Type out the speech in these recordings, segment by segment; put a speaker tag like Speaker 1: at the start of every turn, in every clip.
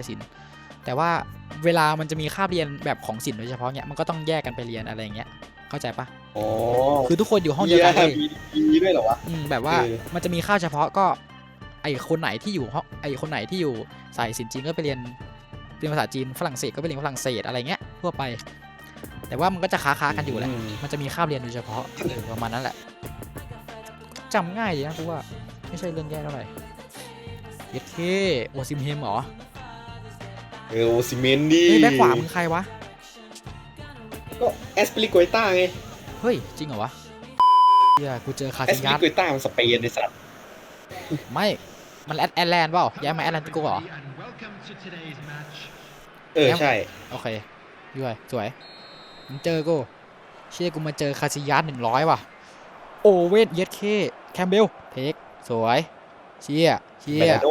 Speaker 1: ายศิลป์แต่ว่าเวลามันจะมีคาบเรียนแบบของศิลป์โดยเฉพาะเนี่ยมันก็ต้องแยกกันไปเรียนอะไรอย่างเงี้ยเข้าใจปะ
Speaker 2: อ๋อ
Speaker 1: คือทุกคนอยู่ห้องเดียวกันเลย
Speaker 2: มีมีด้วยเหรอวะ
Speaker 1: อืมแบบว่า
Speaker 2: เออ
Speaker 1: มันจะมีค่าบเฉพาะก็ ไอคนไหนที่อยู่ห้องไอคนไหนที่อยู่สายศิลป์จีนก็ไปเรียนเรียนภาษาจีนฝรั่งเศสก็ไปเรียนฝรั่งเศสอะไรเงี้ยทั่วไป แต่ว่ามันก็จะค้าๆกันอยู่แหละ
Speaker 2: ม
Speaker 1: มันจะมีคาบเรียนโดยเฉพาะเออประมาณนั้นแหละจำง่ายดีนะกูว่าไม่ใช่เรื่องแย่เท่าไหร่เย็ดเคโอซิมเฮมเหรอ
Speaker 2: เออโอซิเมนดี
Speaker 1: เฮ้ยแบ็คขวามึงใครวะ
Speaker 2: ก็แอสปริโกยต้าไง
Speaker 1: เฮ้ย จริงเหรอวะเฮียกูเจอคา
Speaker 2: แอ
Speaker 1: ซิ
Speaker 2: สป
Speaker 1: ยั
Speaker 2: ริ
Speaker 1: ส
Speaker 2: โกยต้ามันสเปนในสัตว์
Speaker 1: ไม่ มันแอดแอดแลนด์เปล่าย้ายมาแอดแลนติโกเหรอ
Speaker 2: เออ ใช่
Speaker 1: โอเคด้วยสวยมึงเจอกูเชี่ยกูมาเจอคาซิยัสหนึ่งร้อยว่ะ โอเว่นเย็ดเคแคมเบลเทคสวย เชี่ยเชี่
Speaker 2: แม
Speaker 1: ย
Speaker 2: นาโด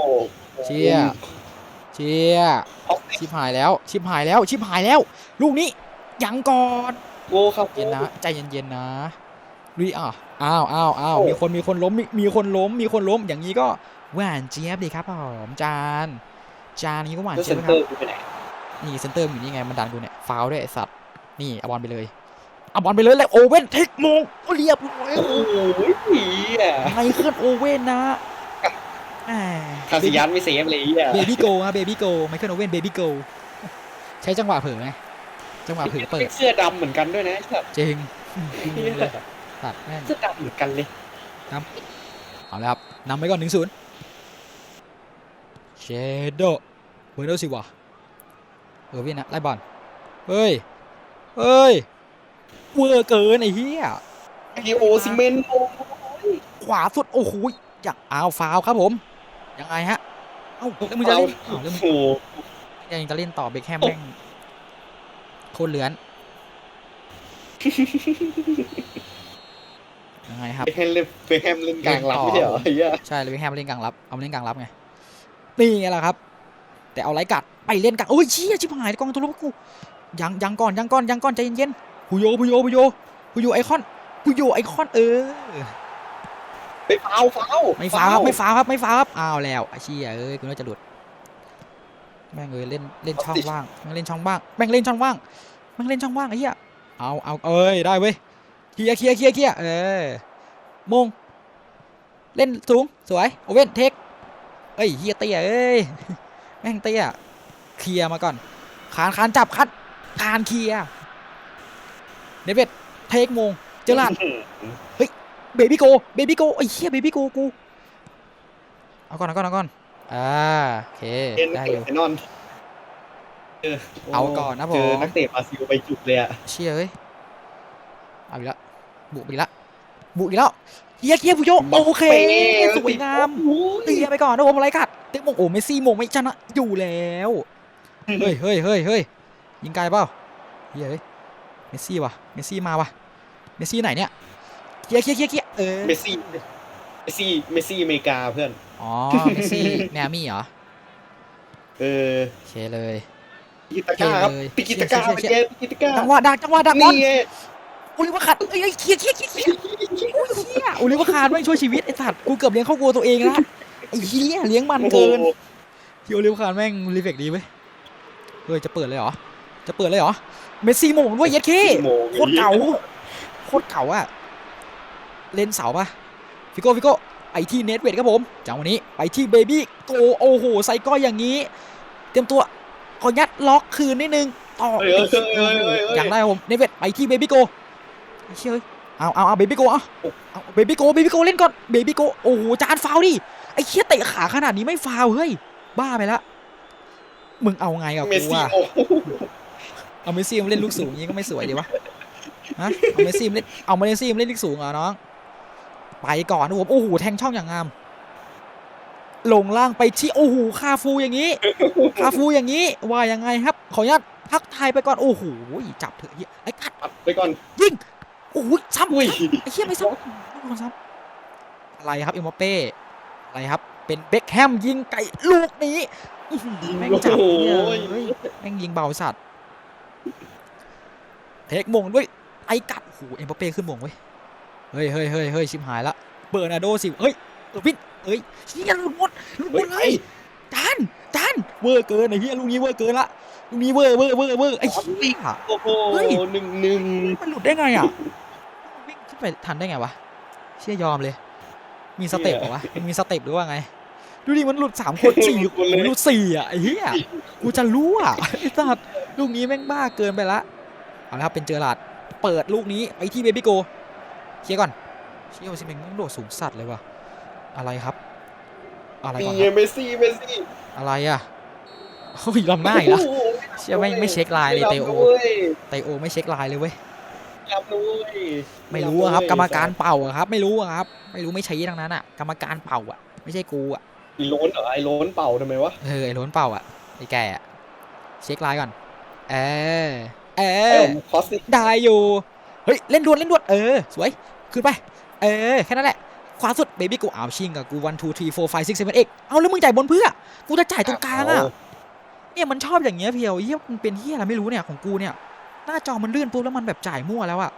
Speaker 1: เชี่ย เชี่ยชิบหายแล้วชิบหายแล้วชิบหายแล้ว ลูกนี้ยังก่อน
Speaker 2: โก้ครับ
Speaker 1: เย็นนะใจเย็นๆนะลุยอะอ้าวอ้าวอ้าวมีคนมีคนล้มมีมีคนล้ม มีคนล้มอย่างนี้ก็หวานเจี๊ยบดีครับผมจานจานนี้ก็หวาน
Speaker 2: แล้ว
Speaker 1: เจี๊
Speaker 2: เซ
Speaker 1: ยบ
Speaker 2: น
Speaker 1: นะค
Speaker 2: เตอ
Speaker 1: รับ
Speaker 2: ร์กูไปไหน
Speaker 1: นี่เซนเตอร์อยู่นี่ไงมันดันกูเนี่ยฟาวล์ด้วยไอ้สัตว์นี่เอาบอลไปเลยเอาบอลไปเลยแล้วโอเว่นเทคโมงโอ้เรียบร้อย
Speaker 2: โอ้โหเหี้ย
Speaker 1: ไงขึ้นโอเว่นนะแหม
Speaker 2: คาซิยันไม่เซฟเลยเหี้ย
Speaker 1: เบบี้โกฮะเบบี้โกไมเคิลโอเว่นเบบี้โกใช้จังหวะเผลอไงจังหวะเผลอเปิด
Speaker 2: เสื้อดำเหมือนกันด้วยนะแบบ
Speaker 1: จริงเลยตัดแม่ง
Speaker 2: เสื้อดำเหมือนกันเลย
Speaker 1: เอาละครับนำไปก่อนหนึ่งศูนย์เชโดเบอร์โดสิวะเออวินนะไล่บอลเฮ้ยเฮ้ยเวอร์เกินไอ้เหี้ย
Speaker 2: ไอโอซิเมนโอ้
Speaker 1: ขวาสุดโอ้โหอยากอ้าวฟาวครับผม ยังไงฮะ เอ้าแล้วมึงจะเล่นอ้าวแล้วมึง
Speaker 2: โห
Speaker 1: ยังจะเล่นต่อเบคแฮมแม่งโคตรเลือนยังไงครับ
Speaker 2: ไปแฮมเล่นไปแฮมเล่นกลางรับไม่ใช่เหรอไอ้เหี้ย
Speaker 1: ใช่เลยเบคแฮมเล่นกลางรับ เอามาเล่นกลางรับไง นี่ไงล่ะครับ แต่เอาไรกัดไปเล่นกลางโอ้ยเชี่ยชิบหายกองตัวรบกูยังยังก่อนยังก่อนยังก่อนใจเย็นๆพุโยพุโยพุโยพุโยไอคอนพุโยไอคอนเออ
Speaker 2: ไปฟาวฟาว
Speaker 1: ไม่ฟาวครับไม่ฟาวครับไม่ฟาวครับอ้าวแล้วไอ้เชี่ยเอ้ยกูน่าจะหลุดแม่งเอ้ยเล่นเล่นช่องว่างแม่งเล่นช่องว่างแม่งเล่นช่องว่างแม่งเล่นช่องว่างไอ้เหี้ยเอาเอาเอ้ยได้เว้ยเคลียร์เคลียร์เคลียร์เคลียร์เออมงเล่นสูงสวยโอเว่นเทคเอ้ยเฮียเตี้ยเอ้ยแม่งเตี้ยเคลียร์มาก่อนคานคานจับคัดคานเคลียร์เนเวตเทคมงเจอร์ลาดเบบี้โกเบบี้โกไอ้เหี้ยเบบี้โกกูเอาก่อนเอาก่อนเอาก่อนอ่าโอเค
Speaker 2: เอ็น
Speaker 1: ได้
Speaker 2: เต
Speaker 1: อยู่
Speaker 2: ไอนอนเออ
Speaker 1: เอาก่อนนะผม
Speaker 2: เจอนักเตะบราซิลไปจุดเลยอะ
Speaker 1: เชี่ยเอ้ยเอาอีกแล้วบุกอีกแล้วบุกอีกแล้วเฮียเฮียผู้โยโอเคสวยงาม
Speaker 2: โอ้ย
Speaker 1: เตียไปก่อนนะผมอะไรกัดเตะมงโอ้เมสซี่มงไม่ชนะอยู่แล้วเฮ้ยเฮ้ยเฮ้ยเฮ้ยยิงไกลเปล่าเฮียเฮ้ยเมสซี่ว่ะเมสซี่มาว่ะเมสซี่ไหนเนี่ย เคลียร์เคลียร์เคลียร์เคลียร์เออ
Speaker 2: เมสซี่เมสซี่เมสซี่อเมริกาเพื่อน
Speaker 1: อ๋อเมสซี่แมอามี่เหรอ
Speaker 2: เออ
Speaker 1: โอเคเลย
Speaker 2: ปิกิตาก้าครับ
Speaker 1: เท่เลย
Speaker 2: ปิกิตาก้า
Speaker 1: เชี่
Speaker 2: ไป
Speaker 1: ย
Speaker 2: เจปิกิตาก้า
Speaker 1: จังหวะดักจังหวะดักบอล
Speaker 2: นี่ไง
Speaker 1: โอลิเวอร์ขาดเอ้ยเอ้ยเคลียร์เคลียร์เคลียร์เคลียร์โอ้ยเฮียโอลิเวอร์ขาดไม่งช่วยชีวิตไอ้สัตว์กูเกือบเลี้ยงครอบครัวตัวเองแล้วไอ้เฮียเลี้ยงมัน
Speaker 2: โอ้โห
Speaker 1: เกินที่โอลิเวอร์ขาดแม่งรีเฟกดีเว้ยเฮ้ยจะเปิดเลยเหรอจะเปิดเลยเหรอเมสซี่โมงด้วยเย็ดเค
Speaker 2: โมง
Speaker 1: โคตรเก่าโคตรเก่าอะ เล่นเสาปะฟิโก้ฟิโก้ไอที่เน็ตเวทครับผมจังวันนี้ไปที่เบบี้โกโอ้โหใส่ก้อยอย่างนี้ เตรียมตัวขอยัดล็อกคืนนิดนึงต่อ
Speaker 2: เฮ้ยเฮ้ยเฮ้ยเฮ้ยเฮ้ย
Speaker 1: อยากได้ครับผมเนเวตไปที่เบบี้โกเชื่อเอาเอาเอาเบบี้โกเอาเอาเบบี้โกเบบี้โกเล่นก่อนเบบี้โกโอ้โหจานฟาวดิไอ้เชี่ยเตะขาขนาดนี้ไม่ฟาวเฮ้ยบ้าไปละมึงเอาไงกับ
Speaker 2: เมส
Speaker 1: กู
Speaker 2: ซี่
Speaker 1: อะ
Speaker 2: โอ้โห
Speaker 1: เอาเมสซี่มาเล่นลูกสูงอย่างนี้ก็ไม่สวยดีวะฮะเอาเมสซี่มาเล่นเอาเมสซี่มาเล่นลูกสูงเหรอน้อง ไปก่อนนะผมโอ้โหแทงช่องอย่างงาม ลงล่างไปที่โอ้โหคาฟูอย่างนี้คาฟูอย่างนี้ว่ายังไงครับ ขออนุญาตทักทายไปก่อนโอ้โหจับเถอะเหี้ยไอ้กัด
Speaker 2: ปัดไปก่อน
Speaker 1: ยิงโอ้ยซ้ำ
Speaker 2: อุ้ย
Speaker 1: ไอ้เหี้ยไม่ซ้ำไม่โดนซ้ำอะไรครับเอ็มบัปเป้อะไรครับ เป็นเบคแฮมยิงไก่ลูกนี้อื้อหือแม่งจับเนี่ยเฮ้ยแม่งยิงเบาสัตว์เทคมงด้วยไอ้กัดโอ้โหเอ็มบัปเป้ขึ้นมงเว้ย เฮ้ยเฮ้ยเฮ้ยเฮ้ยชิบหายละเบอร์นาโดสิเฮ้ยเออวินเฮ้ยเชี่ยหลุดหมดหลุดหมดเลยจานจานานเวอร์เกินไอ้เหี้ยลูกนี้เวอร์เกินละลูกนี้เวอร์เวอร์เวอร์เวอร์ไอ้เหี้ย
Speaker 2: โอ้โห
Speaker 1: เฮ้ย
Speaker 2: หนึ่งหนึ่ง
Speaker 1: มันหลุดได้ไงอะวิ่งขึ้นไปทันได้ไงวะเชี่ยยอมเลย มีสเต็ปเหรอวะมันมีสเต็ปหรือว่าไง ดูดิมันหลุดสามคนสี่มันหลุดสี่อะไอ้เหี้ยกูจะรู้อะไอ้สัสลูกนี้แม่งบ้าเกินไปละเอาละครับเป็นเจอหลาดเปิดลูกนี้ไปที่เบบี้โก เคลียร์ก่อนเชี่ยโอซิเมนแม่งโดดสูงสัตว์เลยว่ะอะไรครับ อะไร
Speaker 2: นี่
Speaker 1: ก่อน
Speaker 2: ไง
Speaker 1: ครับ
Speaker 2: เมสซี่เมสซี่
Speaker 1: อะไรอะโอ้ยลำหน้าอีกแล้ว
Speaker 2: โโห
Speaker 1: เชี่ยไม่ไม่เช็คไลน์เลยเตโอ
Speaker 2: รับนะว้ย
Speaker 1: ไตโอไม่เช็คไลน์เลยเว้ย
Speaker 2: รับนะเว้ย
Speaker 1: ไม่รู้อะครับ กรรมการ
Speaker 2: บ
Speaker 1: เป่าอะครับ ไม่รู้อะครับ ไม่รู้ไม่ชี้ทั้งนั้นอะกรรมการเป่าอะไม่ใช่กูอะ
Speaker 2: ไอ้โล้นเหรอไอ้โล้นเป่าทำไมวะ
Speaker 1: เออไอ้โล้นเป่าอะไอ้แกอะเช็คไลน์ก่อนเออเอ
Speaker 2: ไอ้
Speaker 1: อ
Speaker 2: ผมคอสซี่
Speaker 1: ได้อยู่เฮ้ยเล่นดวนเล่นดวนเออสวยขึ้นไปเออแค่นั้นแหละขวาสุดเบบี้กูอ้าวชิงกับกูวันทูทรีโฟร์ไฟซิกเซเว่นเอ็กเอาแล้วมึงจ่ายบนเพื่อกูจะจ่ายตรงกลางอะเนี่ยมันชอบอย่างเงี้ยเพียวเฮียมันเป็นเฮียอะไรไม่รู้เนี่ยของกูเนี่ยหน้าจอมันเลื่อนปุ๊บแล้วมันแบบจ่ายมั่วแล้วอะ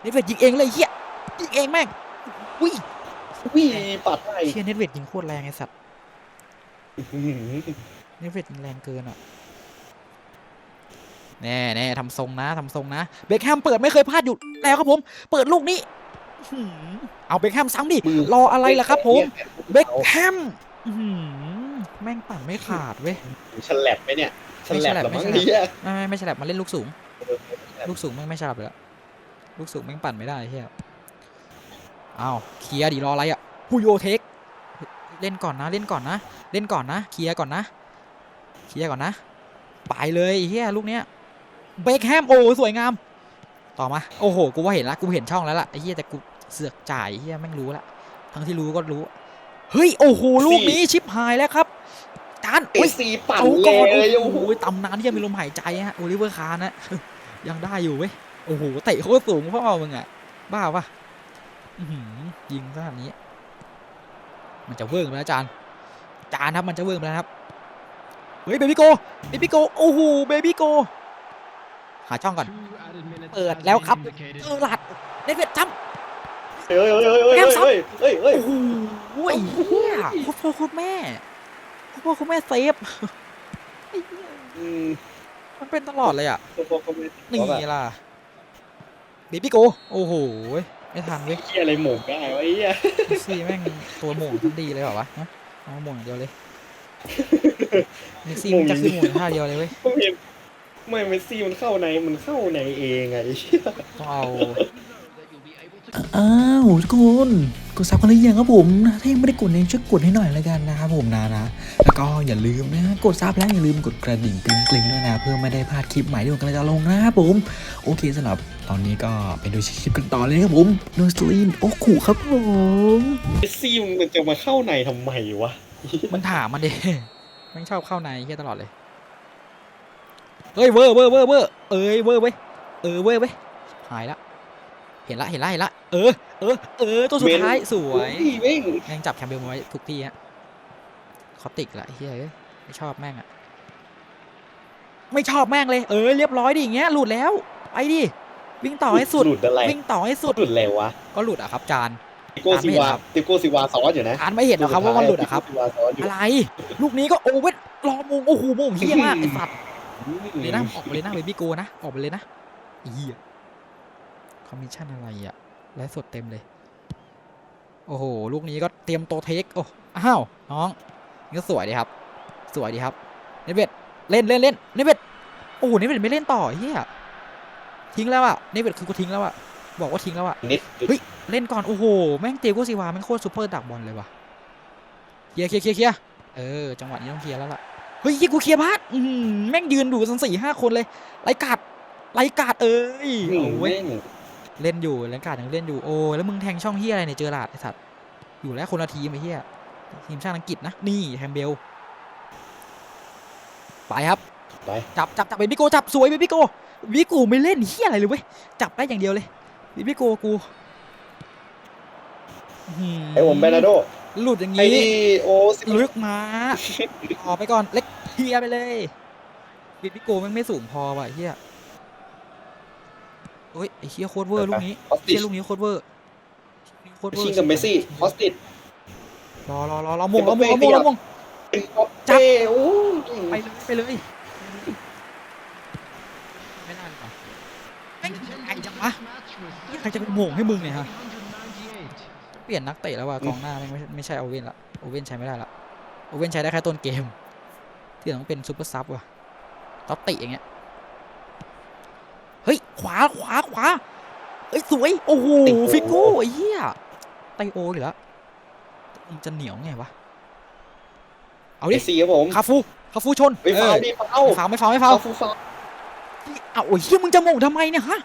Speaker 1: เนตเวทยิงเองเลยเฮียยิงเองแม่งอุ้ย
Speaker 2: วิ่ปัดได้
Speaker 1: เชียเน็ตเวทยิงโคตรแรงไอ้สัตว์
Speaker 2: อื้อหือ
Speaker 1: เน็ตเวทยิงแรงเกินอะ แน่แน่ทำทรงนะทำทรงนะเบคแฮมเปิดไม่เคยพลาดอยู่แล้วครับผม เปิดลูกนี้อื้อหือเอาเบคแฮมซ้ำดิ
Speaker 2: มือ
Speaker 1: รออะไรล่ะครับผมเบค
Speaker 2: เอา
Speaker 1: แฮมอื้อหือแม่งปั่นไม่ขาดเว้ย
Speaker 2: ฉลับไหมเนี่ยฉลับเหรอมั้ง
Speaker 1: ไม่ฉลับ
Speaker 2: เนี่ย
Speaker 1: ไม่ไม่ไม่ฉลับมาเล่นลูกสูง ลูกสูงแม่งไม่ฉลับเลยอะลูกสูงแม่งปั่นไม่ได้เฮียอ้าวเคลียร์ดิรออะไรอะปุโยเทคเล่นก่อนนะเล่นก่อนนะ เล่นก่อนนะเคลียร์ก่อนนะเคลียร์ก่อนนะไปเลยไอ้เฮียลูกเนี้ย เบคแฮมโอ้สวยงาม ต่อมา โอ้โห กูว่าเห็นละ กูเห็นช่องแล้วล่ะไอ้เฮียแต่กูเสือกจ่ายไอ้เฮียแม่งรู้ละทั้งที่รู้ก็รู้ เฮ้ย โอ้โห ลูกนี้ชิปหายแล้วครับจาน
Speaker 2: เอ
Speaker 1: โอ้ย
Speaker 2: ซีปั่น
Speaker 1: เอา
Speaker 2: เล
Speaker 1: ก่อน
Speaker 2: ย
Speaker 1: โอ้
Speaker 2: โอ้
Speaker 1: โห
Speaker 2: โห
Speaker 1: ตำนานที่ยังมีลมหายใจฮะโอลิเวอร์คาร์นะยังได้อยู่เว้ยโอ้โหเตะโคตรสูงพ่อมึงอะ บ้าปะอื้อหือยิงขนาดนี้ มันจะเวิร์กไปแล้วจานจานครับมันจะเวิร์กไปแล้วครับเฮ้ยเบบี้โกเบบี้โกโอ้โหเบบี้โก หาช่องก่อน
Speaker 3: เปิดแล้วครับ
Speaker 1: เออหลัดเนเวตจ
Speaker 2: เฮ้ยเฮ้ยเฮ้ยเฮ้ย
Speaker 1: แก้มซ้ำ
Speaker 2: เฮ้ยเฮ้ยเฮ้ยำ
Speaker 1: โอ้โหไอ้เหี้ยโคตรพ่อโคตรแม่โคตรพ่อโคตรแม่เซฟไอ้เหี้ย
Speaker 2: อืม
Speaker 1: มันเป็นตลอดเลยอะ
Speaker 2: พวกเขาไม่
Speaker 1: นี่
Speaker 2: เขาแบบ
Speaker 1: ล่ะเบบี้โกโอ้โหไม่ทันเว้ย
Speaker 2: เฮียอะไรหมงได้วะไอ้เหี้ย
Speaker 1: เมสซี่แม่งตัวโหม่งทันดีเลยเหรอวะฮะเอาโหม่งอย่างเดียวเลยเมสซี่มันจะขึ้นโหม่งท่าเดียวเลยเว้ย
Speaker 2: ผมเห็น ไม่เมสซี่มันเข้าในมันเข้าในเองอะไอ้เหี้ย
Speaker 1: ต้องเอา
Speaker 4: อ้าวทุกคนกดซับกันหรือยังครับผมนะถ้ายังไม่ได้กดเนี่ยช่วยกดให้หน่อยแล้วกันนะครับผมนะนะแล้วก็อย่าลืมนะกดซับแล้วอย่าลืมกดกระดิ่งกริ๊งกริ๊งด้วยนะ เพื่อไม่ได้พลาดคลิปใหม่ที่ผมกำลังจะลงนะครับผม โอเคสำหรับตอนนี้ก็ไปดูคลิปกันต่อเลยครับผมโนสลีนโอ้ขู่ครับผม
Speaker 2: เมสซี่มันจะมาเข้าในทำไมวะ
Speaker 1: มันถามมันดิแม่งชอบเข้าในเฮียตลอดเลย เฮ้ยเวอร์เวอร์เวอร์เวอร์เอ้ยเวอร์เว้ยเออเวอร์เว้ยหายละเห็นละเห็นละเห็นละเออเออเออตัวสุดท้ายสวย
Speaker 2: พี่เว้ง
Speaker 1: แม่งจับแคมเบลมาไว้ทุกที่ฮะคอติกละเฮ้ยเอ้ยไม่ชอบแม่งอะไม่ชอบแม่งเลยเออเรียบร้อยดิอย่างเงี้ยหลุดแล้วไปดิวิ่งต่อให้สุด
Speaker 2: หลุดอะไร
Speaker 1: วิ่งต่อให้สุด
Speaker 2: หลุดอะไรวะ
Speaker 1: ก็หลุดอะครับจาน
Speaker 2: ติโก้ซิวาติโก้ซิวาซ้อนอยู่นะ
Speaker 1: จานไม่เห็นหรอกครับว่ามันหลุดอะครับ
Speaker 2: ติโก้ซิวาซ้อนอยู่
Speaker 1: อะไร ลูกนี้ก็โอเวทรอมงโอ้โหมงเฮี้ยมากไอ้สัตว์ เลยนะออกไปเลยนะเบบี้โกนะ ออกไปเลยนะไอ้เฮียคอมมิชชั่นอะไรอะไลฟ์สดเต็มเลย โอ้โห ลูกนี้ก็เตรียมโตวเทค โอ้อ้าว น้องนี่ก็สวยดีครับ สวยดีครับเนเวตเล่นเล่นเล่นเนเวตโอ้โหเนเวตไม่เล่นต่อเฮียทิ้งแล้วอะเนเวตคือกูทิ้งแล้วอะบอกว่าทิ้งแล้วอะ
Speaker 2: นิด
Speaker 1: เฮ้ยเล่นก่อนโอ้โหแม่งเตียโกซิวาแม่งโคตรซูเปอร์ดักบอลเลยว่ะเคลียร์เคลียร์เคลียร์เคลียร์เออจังหวะนี้ต้องเคลียร์แล้วล่ะ เฮ้ยยี่กูเคลียร์พลาดอืมแม่งยืนดูสันสี่ห้าคนเลยไรกาดไรกาดเอ้ย
Speaker 2: หนึ่ง
Speaker 1: เอาเว้ย
Speaker 2: เว้ง
Speaker 1: เล่นอยู่ไรกาดยังเล่นอยู่โอ้แล้วมึงแทงช่องเฮียอะไรเนี่ยเจอหลาดไอ้สัตว์อยู่แล้วคนละทีมไอ้เฮียทีมชาติอังกฤษนะนี่แฮมเบลไปครับ
Speaker 2: ไป
Speaker 1: จับจับจับเบบี้โกจับสวยเบบี้โกเบบี้โกไม่เล่นเฮียอะไรเลยเว้ยจับได้อย่างเดียวเลยเบบี้โกกูอื้อหื
Speaker 2: ไอ้ผมเบนาโด
Speaker 1: หลุดอย่าง
Speaker 2: ไอ้
Speaker 1: นี้
Speaker 2: นี่โอซิ
Speaker 1: ลึกมาออกไปก่อนเล็กเคลียร์ไปเลยเบบี้โกแมันไม่สูงพอว่ะไอ้เฮียเฮ้ยไอ้เฮียโคตรเวอร์ลูกนี้
Speaker 2: คอสติ
Speaker 1: เฮีย
Speaker 2: ช
Speaker 1: ลูกนี้โคตรเวอร์โคตรเวอร์
Speaker 2: ชิงกับเมสซี่คอสติช
Speaker 1: รอรอรอรอมงรอมงรอมงรอมง
Speaker 2: เป็นป๊อป
Speaker 1: จับ
Speaker 2: เป้โอ้
Speaker 1: ไปเลยไปเลยไม่ได้หรอกแม่งไอ้จังวะใครจะไปโหม่งให้มึงเนี่ยฮะเป ลี่ยนนักเตะแล้วว่ะกองหน้าแม่งไม่ไม่ใช่โอเว่นละโอเว่นใช้ไม่ได้ละโอเว่นใช้ได้แค่ต้นเกม ที่เหลือต้องเป็นซูเปอร์ซับว่ะต๊อตติอย่างเงี้ยเฮ้ยขวาขวาขวาเฮ้ยสวยโอ้โหฟิกโก้ไอ้เหี้ยไตโอเหลือมันจะเหนียวไงวะเอา
Speaker 2: เอ
Speaker 1: ดิ
Speaker 2: ซีครับผม
Speaker 1: คาฟูคาฟูชน
Speaker 2: ไปฟาว
Speaker 1: เออ
Speaker 2: ดิฟาว
Speaker 1: ไม่ฟาวไม่ฟาวไม่ฟาว
Speaker 2: ฟูฟาว
Speaker 1: เอาโอ้ยเฮียมึงจะโมงทำไมเนี่ยฮะ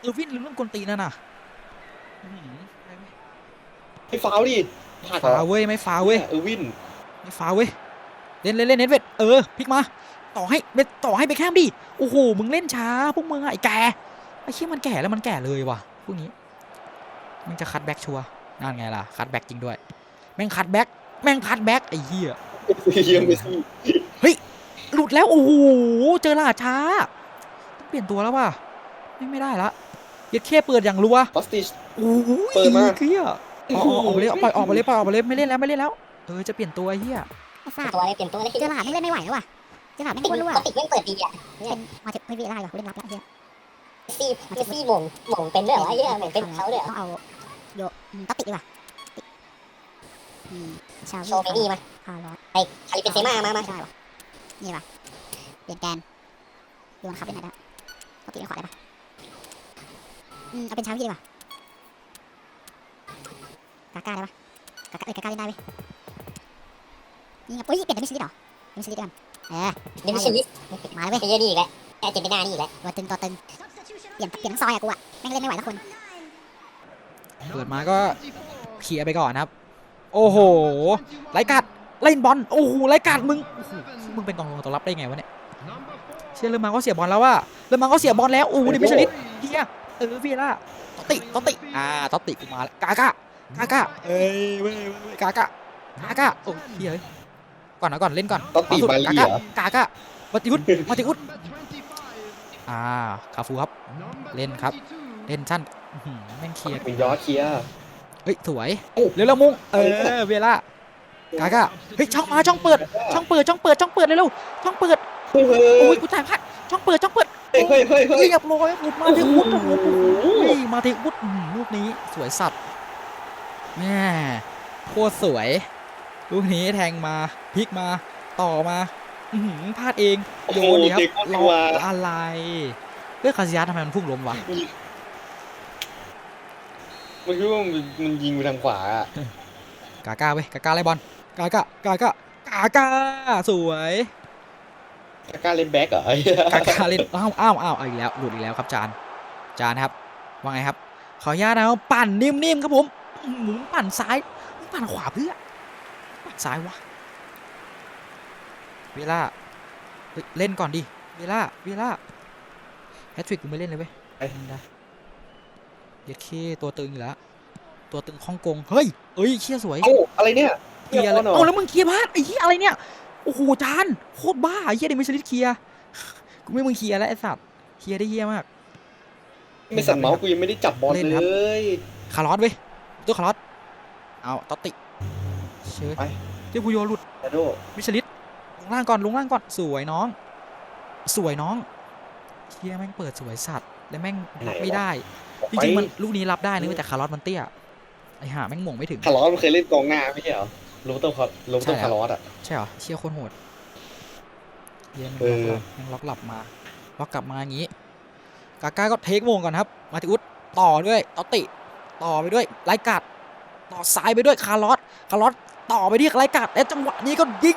Speaker 1: เออวินหรือเรื่องกลตีนนั่นน่ะอื้อหือ
Speaker 2: ไปฟาวดิพลาด
Speaker 1: ฟาวเว้ยไม่ฟาวเว้ย
Speaker 2: เออวิน
Speaker 1: ไม่ฟาวเว้ยเล่นเล่นเล่นเน็ตเวทเออพลิกมา ต่อให้เบต่อให้ไปแคมดิโอ้โหมึงเล่นช้าพวกมึงอะไอ้แกไอ้เชี่ยมันแก่แล้วมันแก่เลยว่ะพวกนี้มึงจะคัดแบ็กชัวร์นั่นไงล่ะคัดแบ็กจริงด้วย แม่งคัดแบ็กแม่งคัดแบ็กไอ้เหี้ย
Speaker 2: เยี่ยมไปสิ
Speaker 1: หลุดแล้วโอ้โหเจอหลาดช้าต้องเปลี่ยนตัวแล้วว่ะไม่ไม่ได้ละเยัดแค่เปิดอย่างรัว
Speaker 2: บัสติช
Speaker 1: โอ้โห
Speaker 2: เปิดมา
Speaker 1: เฮีย ออกออกไปเลยปล่อยออกไปเลยปล่อยออกไปเลยไม่เล่นแล้วไม่เล่นแล้วเออจะเปลี่ยนตัวไอ้เฮีย
Speaker 5: ทราบ
Speaker 6: ตัวเลยเปลี่ยนตัวเลย
Speaker 5: เจอหลาดไม่เล่นไม่ไหวแล้วว่ะเจอหลาดไม่
Speaker 6: ติด
Speaker 5: ควรรู้
Speaker 6: ป
Speaker 5: อะ
Speaker 6: กติแม่งเปิดดีอะ
Speaker 5: เป็นมาถึงไม่มีอะไรหรอกเล่นรับแล้วเฮีย
Speaker 6: ซี่เมสซี่หม่งหม่งเป็นด้วยเหรอไอ้เหี้ยหม่งเป็นเขาด้วยเหรอ
Speaker 5: ต้องเอาโยอืมตัดติดดีกว่าอืมชาว
Speaker 6: โชว์เมนี่มา
Speaker 5: คาร์ลอส
Speaker 6: ไอ้คาริเป็นเซม่ามามา
Speaker 5: ใช่ว่ะนี่ว่ะเปลี่ยนแกนโยนครับเป็นไหนได้ตัดติดไปขวาได้ปะอืมเอาเป็นชาวพี่ดีกว่า กาก้าได้ปะกาก้าเอ้ยกาก้าเล่นได้เว้ยนี่ไงปุ้ยเปลี่ยนเป็นมิสซิลิเหรอเป็นมิสซิลิกันเออ
Speaker 6: เดมิชิลิส
Speaker 5: มาเลยเว้ย
Speaker 6: ไอ้เหี้ยนี่อีกแล้วไอ้เจนเป็นหน้านี่อีกแล้ว
Speaker 5: ตัวตึงตัวตึงเปลี่ยนเปลี่ยนทั้งซอยอะกูอะแม่งเล่นไม่ไหวแล้วคน
Speaker 1: เปิดมาก็เคลียร์ไปก่อนนะครับ โอ้โหไรกัดเล่นบอลโอ้โหไรกัดมึงโอ้โหมึงเป็นกองตัวรับได้ไงวะเนี่ยเชื่อเริ่มมาก็เสียบอลแล้วว่าเริ่มมาก็เสียบอลแล้วโอ้โหดิมิชลิตเฮียเออพี่ล่ะตอตติตอตติอ่าตอตติกูมาแล้วกากะ กากะเอ้ยเว้ยเว้ยเว้ยกากะกากะโอ้ยเฮียเอ้ยก่อนนะก่อนเล่นก่อน
Speaker 2: ต้องตี
Speaker 1: สุด
Speaker 2: มาลี
Speaker 1: กา
Speaker 2: เหร
Speaker 1: กะ
Speaker 2: อกา
Speaker 1: กะมาติอุดมาติอุดอ่าคาฟูครับ เล่นครับ เล่นชั้นอื้อหือแม่งเคลียร์
Speaker 2: เป็นยอดเคลียร์
Speaker 1: เฮ้ยสวย
Speaker 2: โอ้
Speaker 1: เร็วแล้วมุ้งเออเวล่ากากะเฮ้ยช่องมาช่องเปิด ช่องเปิดช่องเปิดช่องเปิดเร็วๆช่องเปิด
Speaker 2: เฮ้ยเฮ้
Speaker 1: โอ้
Speaker 2: ย
Speaker 1: ยกูจ่ายพลาดช่องเปิดช่องเปิด
Speaker 2: เฮ้ยเฮ้ยเฮ้ยเฮ้ย
Speaker 1: เรียบร้อยผมมาถึงวุฒิโอ้โหเฮ้ยมาถึงวุฒิอื้อหือลูกนี้สวยสัตว์ แม่โคตรสวย ลูกนี้แทงมาพลิกมาต่อมาอื้อหือพลาดเองโยนดีครับ
Speaker 2: เด็ก
Speaker 1: ร
Speaker 2: ร
Speaker 1: อ
Speaker 2: อ
Speaker 1: อะไรเฮ้ยคาซิยัสทำไมมันพุ่งล้มวะ
Speaker 2: มันคิดว่ามันมันยิงไปทางขวาอะ
Speaker 1: กากาเว้ยกากาไล่บอลกากากากากากาสวย
Speaker 2: กล้าเล่นแบ็กเหรอไอ้เหี้ย
Speaker 1: กากาเล่นอ้าวอ้าวอ้าวเอาอีกแล้วหลุดอีกแล้วครับจานจานครับว่าไงครับขออนุญาตนะครับปั่นนิ่มๆครับผมอื้อ หมุนปั่นซ้ายมึงปั่นขวาเพื่อปั่นซ้ายวะเวลาเฮ้ยเล่นก่อนดิเวลาเวลาแฮตทริกกูไม่เล่นเลยเว้ยเล่นได้เย็ดเคตัวตึงอยู่แล้วตัวตึงฮ่องกงเฮ้ยเอ้ยเชี่ยสวย
Speaker 2: เอ้าอะไรเนี่ย
Speaker 1: เคลียร์เลย
Speaker 2: หรอ
Speaker 1: เอาแล้วมึงเคลียร์พลาดไอ้เหี้ยอะไรเนี่ยโอ้โหจานโคตรบ้าไอ้เหี้ยเดมิชลิตเคลียร์กูไม่มึงเคลียร์แล้วไอ้สัตว์เคลียร์ได้เหี้ยมาก
Speaker 2: ไม่สั่นเมาส์กูยังไม่ได้จับบอล
Speaker 1: เล่น
Speaker 2: เล
Speaker 1: ครับ
Speaker 2: ย
Speaker 1: คาร์ลอสเว้ย ตัวคาร์ลอสเอาตอตติเชิญ
Speaker 2: ไป
Speaker 1: เดี๋ยวกูโยนหลุด
Speaker 2: แชโด
Speaker 1: มิชลิตลงล่างก่อนลงล่างก่อนสวยน้อง สวยน้องเฮียแม่งเปิดสวยสัตว์แล้วแม่งรับไม่ได้ จริงๆมันลูกนี้รับได้นะเว้ยแต่คาร์ลอสมันเตี้ยไอ้ห่าแม่งหม่งไม่ถึง
Speaker 2: คาร์ลอสมันเคยเล่นกองหน้าไม่ใช่เหรอโรเบร์โตคาร์โรเบร์โต
Speaker 1: ใช่ครับ
Speaker 2: คาร์ลอสอะ
Speaker 1: ใช่เหรอเชี่ยโคตรโหดเยี่ยม
Speaker 2: เออ
Speaker 1: ยังล็อกหลับมาล็อกกลับมาอย่างนี้ กาก้าก็เทควงก่อนครับ มาติอุสต่อด้วยตอตติ ต่อไปด้วยไลกัดต่อซ้ายไปด้วยคาร์ลอสคาร์ลอสต่อไปที่ไลกัดแล้วจังหวะนี้ก็ยิง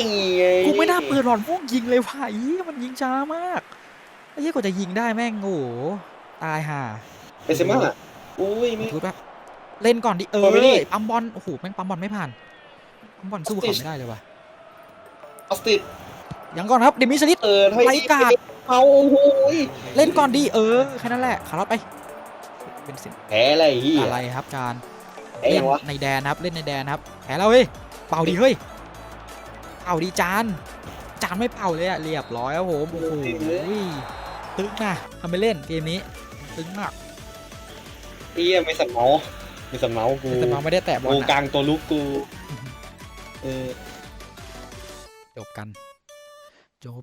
Speaker 2: นี่ไง
Speaker 1: กูไม่น่าเปิดหลอดม่วงยิงเลยว่ะอีมันยิงช้ามากไอ้เหี้ยกว่าจะยิงได้แม่งโอ้โหตายห่า
Speaker 2: เบนเซม่าอุ้ยไม่
Speaker 1: ทุบแบบเล่นก่อนดิเออ
Speaker 2: เปิดไปดิ
Speaker 1: ปั๊มบอลโอ้โหแม่งปั๊มบอลไม่ผ่านปั๊มบอลสู้เขาไม่ได้เลยว่ะ
Speaker 2: ออสติน
Speaker 1: ยังก่อนครับเดมิสลิต
Speaker 2: เออให้
Speaker 1: ไร้กาด
Speaker 2: เอาโอ้โหย
Speaker 1: เล่นก่อนดีเออแค่นั้นแหละขาลอดไป เป็นสิบ
Speaker 2: แพ้อะไรเฮีย
Speaker 1: อะไรครับจาน
Speaker 2: แพ้
Speaker 1: เล่
Speaker 2: ยั
Speaker 1: น
Speaker 2: งวะ
Speaker 1: ในแดนครับเล่นในแดนครับแพ้แล้วเฮ้ยเป่าดีเฮ้ยเป่าดีจานจานไม่เป่าเลยอะเรียบร้อยครับผมโอ้โหตึงนะทำไปเล่นเกมนี้ตึงมาก
Speaker 2: เฮียไม่สั่นเมาส์ไม่สั่นเมาส์กู
Speaker 1: แต่มาไม่ได้แตะบอล
Speaker 2: กู
Speaker 1: นะ
Speaker 2: กลางตัวลุกกูเออ
Speaker 1: จบกันจบ